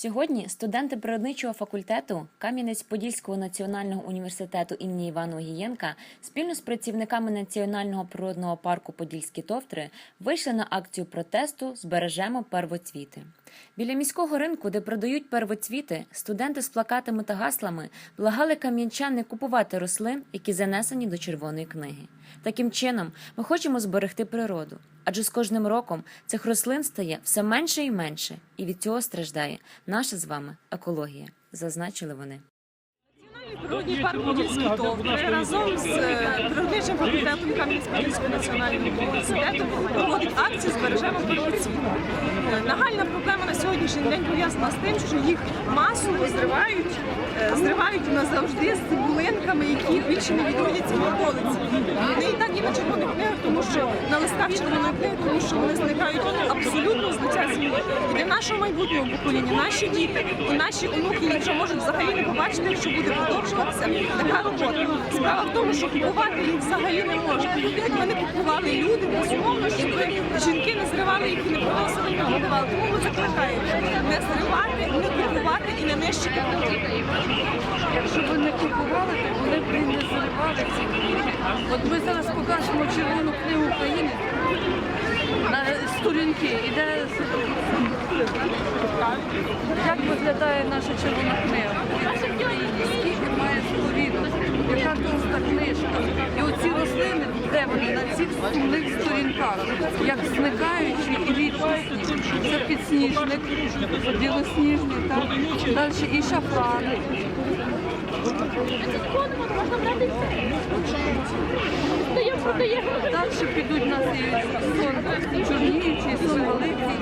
Сьогодні студенти природничого факультету Кам'янець-Подільського національного університету імені Івана Огієнка спільно з працівниками Національного природного парку Подільські товтри вийшли на акцію протесту Збережемо первоцвіти. Біля міського ринку, де продають первоцвіти, студенти з плакатами та гаслами благали кам'янчан не купувати рослин, які занесені до червоної книги. Таким чином, ми хочемо зберегти природу, адже з кожним роком цих рослин стає все менше і менше, і від цього страждає наша з вами екологія, зазначили вони. Природній парк Подільський Товтри разом з е, природничим факультетом Кам'янець-Подільського національного університету проводить акцію «Збережемо первоцвіт». Е, Нагальна проблема на сьогоднішній день пов'язана з тим, що їх масово зривають, е, зривають назавжди з цибулинками, які більше не відродяться в околиці. Вони і так і на червоних книгах, тому що на листках червоної книги, тому що вони зникають абсолютно з лиця землі. І для нашого майбутнього покоління, наші діти і наші онуки їх вже можуть взагалі не побачити, якщо буде продовжуватися така робота. Справа в тому, що купувати їх взагалі не можна. Якби не купували люди, безумовно, щоб жінки не зривали їх і не приносили не. Тому ми закликаємо не зривати, не купувати і не нищити природу. Якщо ви не купували, то вони б не заливали ці книги. От ми зараз покажемо червону книгу України на сторінки. Іде як виглядає наша червона книга? Сумних сторінках, як зникаючі і рідкісні. Це підсніжник, білосніжний, так? Далі і шафрани. Далі підуть нас і сон чорніючий, сон великий.